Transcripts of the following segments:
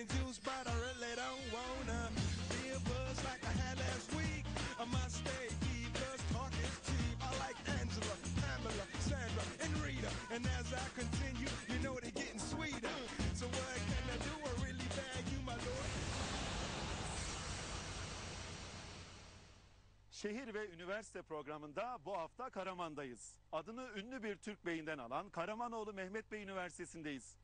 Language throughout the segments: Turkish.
and juice, but I really don't wanna be a buzz like I had last week. I must stay deep, cause talk is cheap. I like Angela, Pamela, Sandra, and Rita. And as I continue, you know they're getting sweeter. So what can I do? I really value my lord. Şehir ve Üniversite programında bu hafta Karaman'dayız. Adını ünlü bir Türk beyinden alan Karamanoğlu Mehmet Bey Üniversitesi'ndeyiz.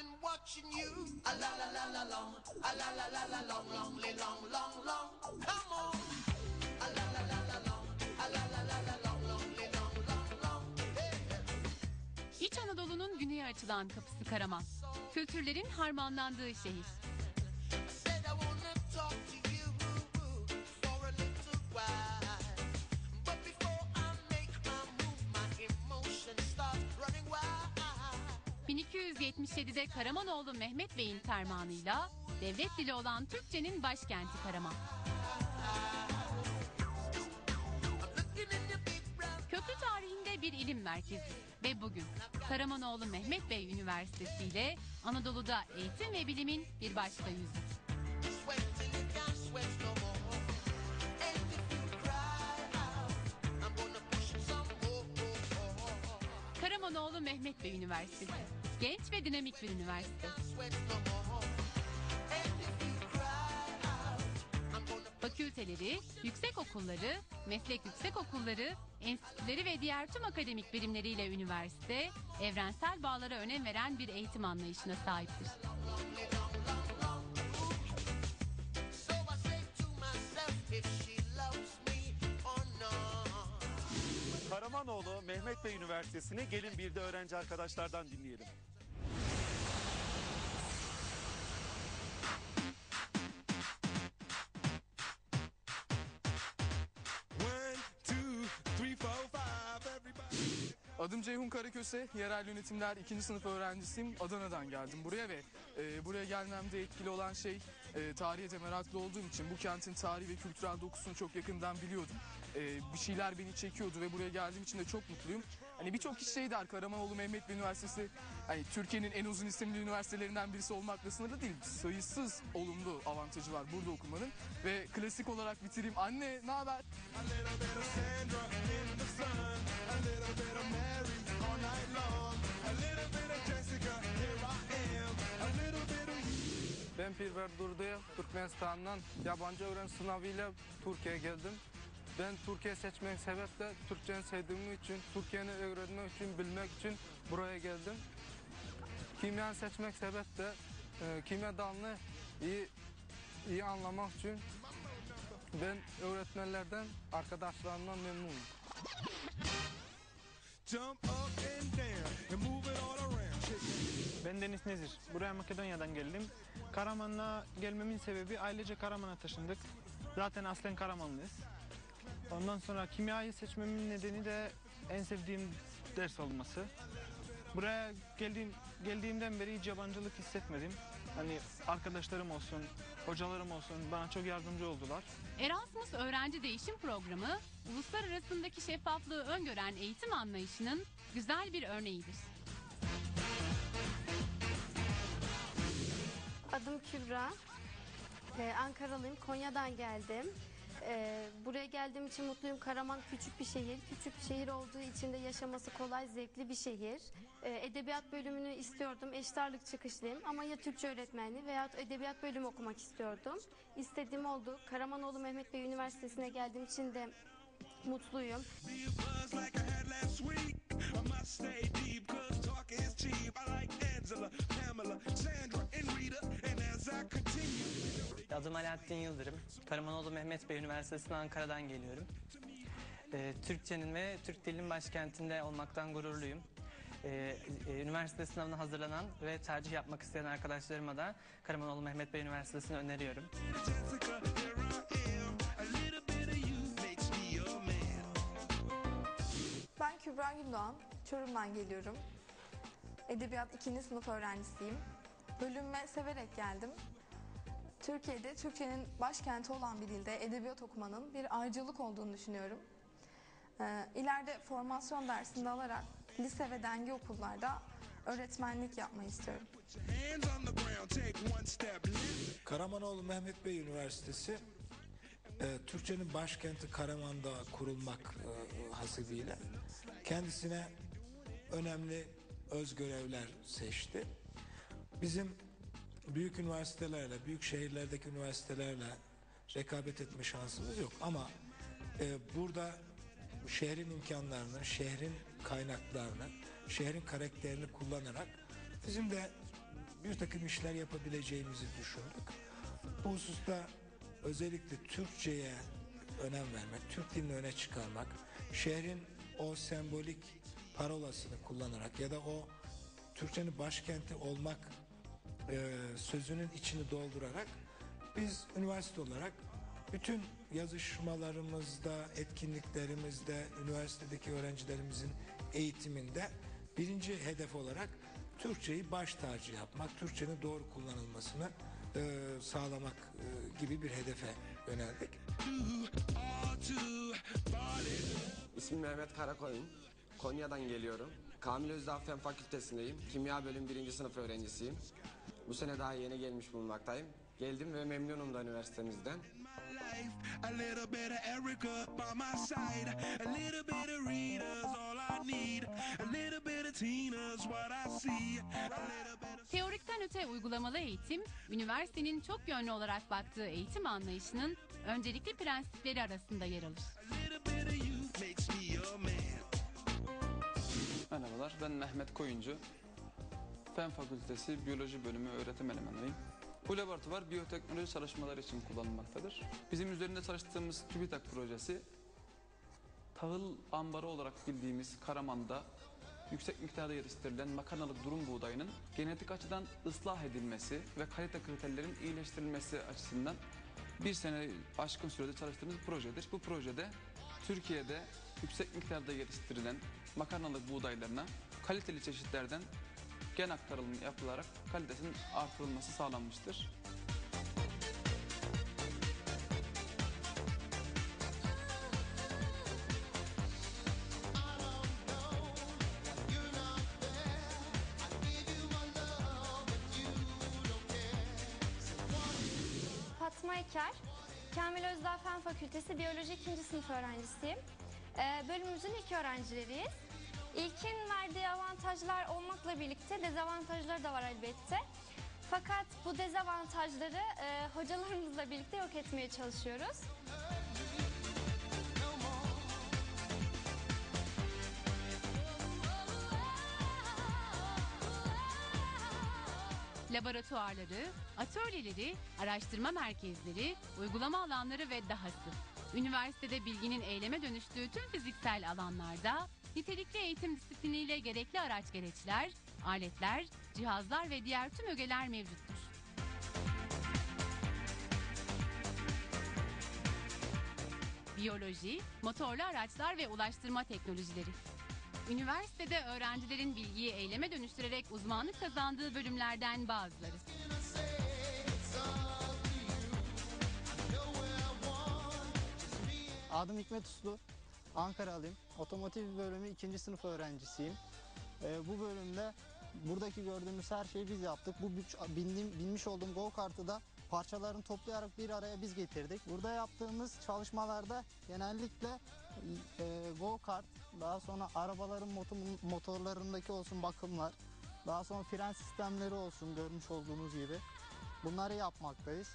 Been watching you. A la la la la long. A la la la la long, long, long, long, long. Come on. A la la la la long. A la la la la long, long, long, long, long. Hey. İç Anadolu'nun güneye açılan kapısı Karaman. Kültürlerin harmanlandığı şehir. 1977'de Karamanoğlu Mehmet Bey'in fermanıyla devlet dili olan Türkçenin başkenti Karaman. Köprü tarihinde bir ilim merkezi ve bugün Karamanoğlu Mehmet Bey Üniversitesi ile Anadolu'da eğitim ve bilimin bir başka yüzü. Karamanoğlu Mehmet Bey Üniversitesi Genç ve dinamik bir üniversite. Fakülteleri, yüksek okulları, meslek yüksek okulları, enstitüleri ve diğer tüm akademik birimleriyle üniversite, evrensel bağlara önem veren bir eğitim anlayışına sahiptir. Karamanoğlu Mehmet Bey Üniversitesi'ni gelin bir de öğrenci arkadaşlardan dinleyelim. Adım Ceyhun Karaköse, yerel yönetimler 2. sınıf öğrencisiyim. Adana'dan geldim buraya ve e, buraya gelmemde etkili olan şey e, tarihe de meraklı olduğum için bu kentin tarihi ve kültürel dokusunu çok yakından biliyordum. E, bir şeyler beni çekiyordu ve buraya geldiğim için de çok mutluyum. Hani birçok kişi şey der Karamanoğlu Mehmet Bey Üniversitesi hani Türkiye'nin en uzun isimli üniversitelerinden birisi olmakla sınırlı değil. Sayısız olumlu avantajı var burada okumanın ve klasik olarak bitireyim. Anne ne haber? Ben Pirver Durdu'ya Türkmenistan'dan yabancı öğrenci sınavıyla Türkiye'ye geldim. Ben Türkiye seçmek sebeple Türkçeyi sevdiğim için, Türkiye'ni öğrenmek için, bilmek için buraya geldim. Kimya seçmek sebeple e, kimya dalını iyi iyi anlamak için ben öğretmenlerden, arkadaşlarımdan memnunum. Ben Deniz Nezir. Buraya Makedonya'dan geldim. Karaman'a gelmemin sebebi ailece Karaman'a taşındık. Zaten aslen Karamanlıyız. Ondan sonra kimyayı seçmemin nedeni de en sevdiğim ders olması. Buraya geldiğim, geldiğimden beri hiç yabancılık hissetmedim. Hani arkadaşlarım olsun, hocalarım olsun bana çok yardımcı oldular. Erasmus Öğrenci Değişim Programı, uluslararasındaki şeffaflığı öngören eğitim anlayışının güzel bir örneğidir. Adım Kübra. Ee, Ankaralıyım. Konya'dan geldim. Ee, buraya geldiğim için mutluyum. Karaman küçük bir şehir. Küçük bir şehir olduğu için de yaşaması kolay, zevkli bir şehir. Ee, edebiyat bölümünü istiyordum. Eşit çıkışlıyım ama ya Türkçe öğretmenliği veya edebiyat bölümü okumak istiyordum. İstediğim oldu. Karamanoğlu Mehmet Bey Üniversitesi'ne geldiğim için de mutluyum. Adım Alaaddin Yıldırım. Karamanoğlu Mehmet Bey Üniversitesi'nden Ankara'dan geliyorum. Ee, Türkçenin ve Türk dilinin başkentinde olmaktan gururluyum. Ee, e, üniversite sınavına hazırlanan ve tercih yapmak isteyen arkadaşlarıma da Karamanoğlu Mehmet Bey Üniversitesi'ni öneriyorum. Ben Kübra Gündoğan, Çorum'dan geliyorum. Edebiyat 2. sınıf öğrencisiyim. Bölümme severek geldim. Türkiye'de Türkçenin başkenti olan bir ilde edebiyat okumanın bir ayrıcalık olduğunu düşünüyorum. Ee, ileride formasyon dersinde alarak lise ve dengi okullarda öğretmenlik yapmayı istiyorum. Karamanoğlu Mehmet Bey Üniversitesi Türkçenin başkenti Karaman'da kurulmak e, hasebiyle kendisine önemli öz görevler seçti. Bizim büyük üniversitelerle, büyük şehirlerdeki üniversitelerle rekabet etme şansımız yok. Ama e, burada şehrin imkanlarını, şehrin kaynaklarını, şehrin karakterini kullanarak bizim de bir takım işler yapabileceğimizi düşündük. Bu hususta özellikle Türkçe'ye önem vermek, Türk dilini öne çıkarmak, şehrin o sembolik parolasını kullanarak ya da o Türkçenin başkenti olmak e, sözünün içini doldurarak biz üniversite olarak bütün yazışmalarımızda, etkinliklerimizde, üniversitedeki öğrencilerimizin eğitiminde birinci hedef olarak Türkçeyi baş tacı yapmak, Türkçenin doğru kullanılmasını e, sağlamak e, gibi bir hedefe yöneldik. İsmim Mehmet Karakoyun. Konya'dan geliyorum. Kamil Özdağ Fen Fakültesindeyim. Kimya bölüm birinci sınıf öğrencisiyim. Bu sene daha yeni gelmiş bulunmaktayım. Geldim ve memnunum da üniversitemizden. A little bit of Erica by my side. A little bit of Rita's all I need. A little bit of Tina's what I see. A little bit of Teorikten öte uygulamalı eğitim, üniversitenin çok yönlü olarak baktığı eğitim anlayışının öncelikli prensipleri arasında yer alır. Merhabalar, ben Mehmet Koyuncu. Fen Fakültesi Biyoloji Bölümü öğretim elemanıyım. Bu laboratuvar biyoteknoloji çalışmaları için kullanılmaktadır. Bizim üzerinde çalıştığımız TÜBİTAK projesi, tahıl ambarı olarak bildiğimiz Karaman'da yüksek miktarda yetiştirilen makarnalık durum buğdayının genetik açıdan ıslah edilmesi ve kalite kriterlerin iyileştirilmesi açısından bir sene aşkın sürede çalıştığımız projedir. Bu projede Türkiye'de yüksek miktarda yetiştirilen makarnalık buğdaylarına kaliteli çeşitlerden gen aktarılımı yapılarak kalitesinin artırılması sağlanmıştır. Fatma Eker, Kamil Özdağ Fen Fakültesi Biyoloji 2. sınıf öğrencisiyim. Ee, bölümümüzün ilk öğrencileriyiz. İlkin verdiği avantajlar olmakla birlikte dezavantajları da var elbette. Fakat bu dezavantajları e, hocalarımızla birlikte yok etmeye çalışıyoruz. Laboratuvarları, atölyeleri, araştırma merkezleri, uygulama alanları ve dahası. Üniversitede bilginin eyleme dönüştüğü tüm fiziksel alanlarda nitelikli eğitim disipliniyle gerekli araç gereçler, aletler, cihazlar ve diğer tüm ögeler mevcuttur. Biyoloji, motorlu araçlar ve ulaştırma teknolojileri. Üniversitede öğrencilerin bilgiyi eyleme dönüştürerek uzmanlık kazandığı bölümlerden bazıları. Adım Hikmet Uslu. Ankaralıyım. Otomotiv bölümü 2. sınıf öğrencisiyim. Ee, bu bölümde buradaki gördüğümüz her şeyi biz yaptık. Bu bindiğim, binmiş olduğum go kartı da parçalarını toplayarak bir araya biz getirdik. Burada yaptığımız çalışmalarda genellikle e, go kart, daha sonra arabaların motor- motorlarındaki olsun bakımlar, daha sonra fren sistemleri olsun görmüş olduğunuz gibi bunları yapmaktayız.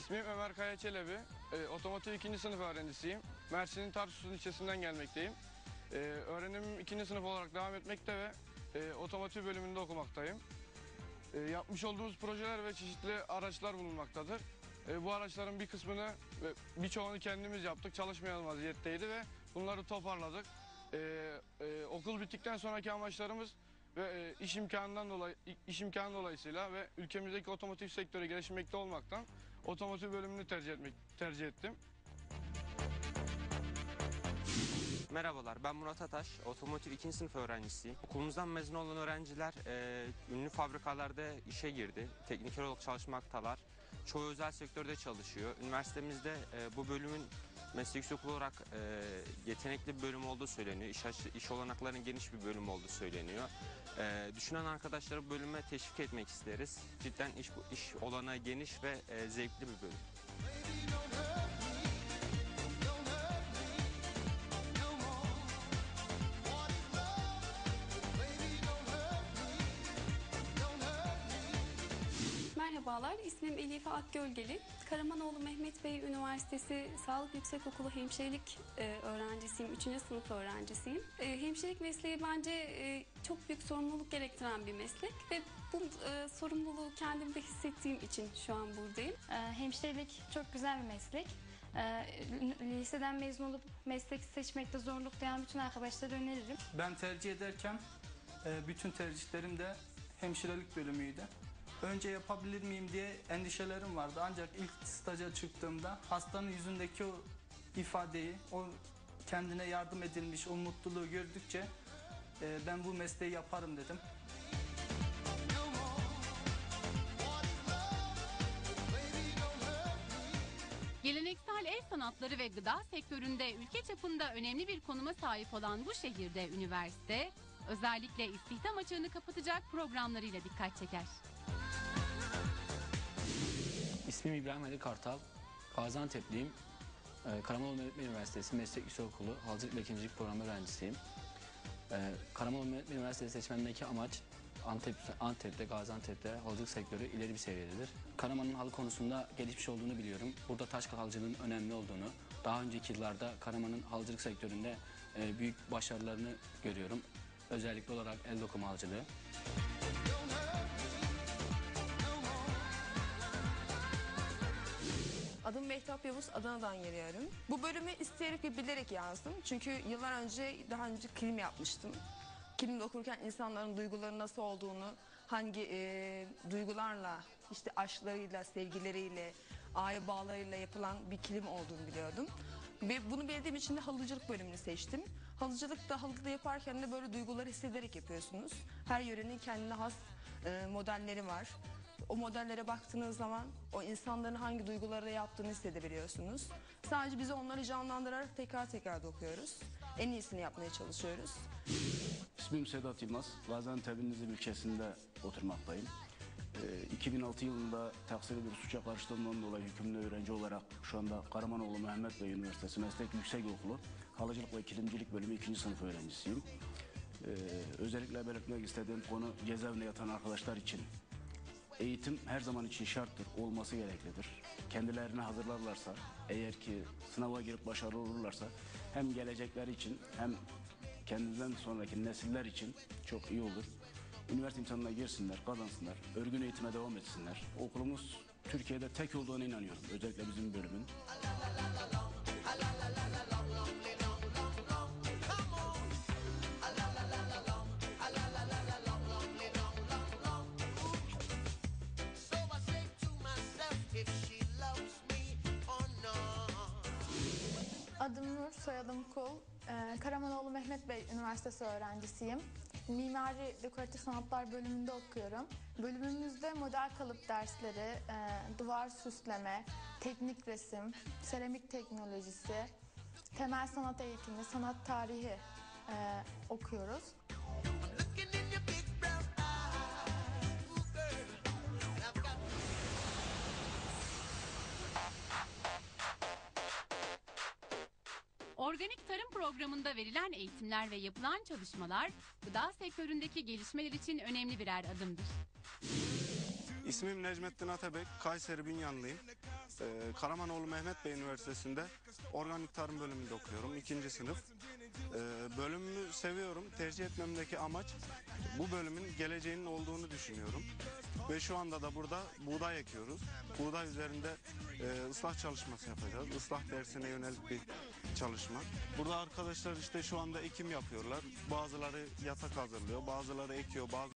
İsmim Ömer Kaya Çelebi. Ee, otomotiv 2. sınıf öğrencisiyim. Mersin'in Tarsus'un ilçesinden gelmekteyim. Ee, öğrenimim 2. sınıf olarak devam etmekte ve e, otomotiv bölümünde okumaktayım. Ee, yapmış olduğumuz projeler ve çeşitli araçlar bulunmaktadır. Ee, bu araçların bir kısmını ve birçoğunu kendimiz yaptık. Çalışmayan vaziyetteydi ve bunları toparladık. Ee, e, okul bittikten sonraki amaçlarımız ve e, iş imkanından dolayı iş imkanı dolayısıyla ve ülkemizdeki otomotiv sektörü gelişmekte olmaktan otomotiv bölümünü tercih etmek tercih ettim. Merhabalar, ben Murat Ataş, otomotiv 2. sınıf öğrencisiyim. Okulumuzdan mezun olan öğrenciler e, ünlü fabrikalarda işe girdi, tekniker olarak çalışmaktalar. Çoğu özel sektörde çalışıyor. Üniversitemizde e, bu bölümün meslek yüksek olarak e, yetenekli bir bölüm olduğu söyleniyor. İş, iş olanaklarının geniş bir bölüm olduğu söyleniyor. E, düşünen arkadaşları bölüme teşvik etmek isteriz. Cidden iş, iş olanağı geniş ve e, zevkli bir bölüm. Merhabalar, ismim Elife Akgölgeli. Karamanoğlu Mehmet Bey Üniversitesi Sağlık Yüksekokulu Hemşirelik e, öğrencisiyim, 3. sınıf öğrencisiyim. E, hemşirelik mesleği bence e, çok büyük sorumluluk gerektiren bir meslek ve bu sorumluluğu kendimde hissettiğim için şu an buradayım. Hemşirelik çok güzel bir meslek. Liseden mezun olup meslek seçmekte zorluk duyan bütün arkadaşlara öneririm. Ben tercih ederken bütün tercihlerim de hemşirelik bölümüydü. Önce yapabilir miyim diye endişelerim vardı. Ancak ilk staja çıktığımda hastanın yüzündeki o ifadeyi, o kendine yardım edilmiş o mutluluğu gördükçe e, ben bu mesleği yaparım dedim. Geleneksel el sanatları ve gıda sektöründe ülke çapında önemli bir konuma sahip olan bu şehirde üniversite özellikle istihdam açığını kapatacak programlarıyla dikkat çeker. İsmim İbrahim Ali Kartal. Gaziantep'liyim. Ee, Karamanoğlu Bey Üniversitesi Meslek Yüksekokulu Halıcılık ve İkincilik Programı öğrencisiyim. Ee, Karamanoğlu Bey Üniversitesi seçmenindeki amaç Antep, Antep'te, Gaziantep'te halıcılık sektörü ileri bir seviyededir. Karaman'ın halı konusunda gelişmiş olduğunu biliyorum. Burada taş halıcılığının önemli olduğunu, daha önceki yıllarda Karaman'ın halıcılık sektöründe e, büyük başarılarını görüyorum. Özellikle olarak el dokuma halıcılığı. Adım Mehtap Yavuz, Adana'dan geliyorum. Bu bölümü isteyerek ve bilerek yazdım. Çünkü yıllar önce daha önce kilim yapmıştım. Kilimde okurken insanların duyguları nasıl olduğunu, hangi e, duygularla, işte aşklarıyla, sevgileriyle, aile bağlarıyla yapılan bir kilim olduğunu biliyordum. Ve bunu bildiğim için de halıcılık bölümünü seçtim. Halıcılıkta halıda yaparken de böyle duyguları hissederek yapıyorsunuz. Her yörenin kendine has e, modelleri var. O modellere baktığınız zaman o insanların hangi duygularla yaptığını hissedebiliyorsunuz. Sadece biz onları canlandırarak tekrar tekrar dokuyoruz. En iyisini yapmaya çalışıyoruz. İsmim Sedat Yılmaz. Gaziantep'in Nizip ilçesinde oturmaktayım. Ee, 2006 yılında taksirli bir suça karıştığımdan dolayı hükümlü öğrenci olarak şu anda Karamanoğlu Mehmet Bey Üniversitesi Meslek Yüksekokulu Halıcılık ve Kilimcilik Bölümü 2. sınıf öğrencisiyim. Ee, özellikle belirtmek istediğim konu cezaevinde yatan arkadaşlar için eğitim her zaman için şarttır, olması gereklidir. Kendilerini hazırlarlarsa, eğer ki sınava girip başarılı olurlarsa hem gelecekleri için hem kendinden sonraki nesiller için çok iyi olur. Üniversite imtihanına girsinler, kazansınlar, örgün eğitime devam etsinler. Okulumuz Türkiye'de tek olduğuna inanıyorum. Özellikle bizim bölümün. Adım Nur, soyadım Kul. Ee, Karamanoğlu Mehmet Bey Üniversitesi öğrencisiyim. Mimari Dekoratif Sanatlar bölümünde okuyorum. Bölümümüzde model kalıp dersleri, e, duvar süsleme, teknik resim, seramik teknolojisi, temel sanat eğitimi, sanat tarihi e, okuyoruz. Organik tarım programında verilen eğitimler ve yapılan çalışmalar gıda sektöründeki gelişmeler için önemli birer adımdır. İsmim Necmettin Atabek, Kayseri Bünyanlıyım. Ee, Karamanoğlu Mehmet Bey Üniversitesi'nde organik tarım bölümünde okuyorum, ikinci sınıf. Ee, bölümümü seviyorum, tercih etmemdeki amaç bu bölümün geleceğinin olduğunu düşünüyorum. Ve şu anda da burada buğday ekiyoruz. Buğday üzerinde e, ıslah çalışması yapacağız. Islah dersine yönelik bir çalışma. Burada arkadaşlar işte şu anda ekim yapıyorlar. Bazıları yatak hazırlıyor, bazıları ekiyor, bazı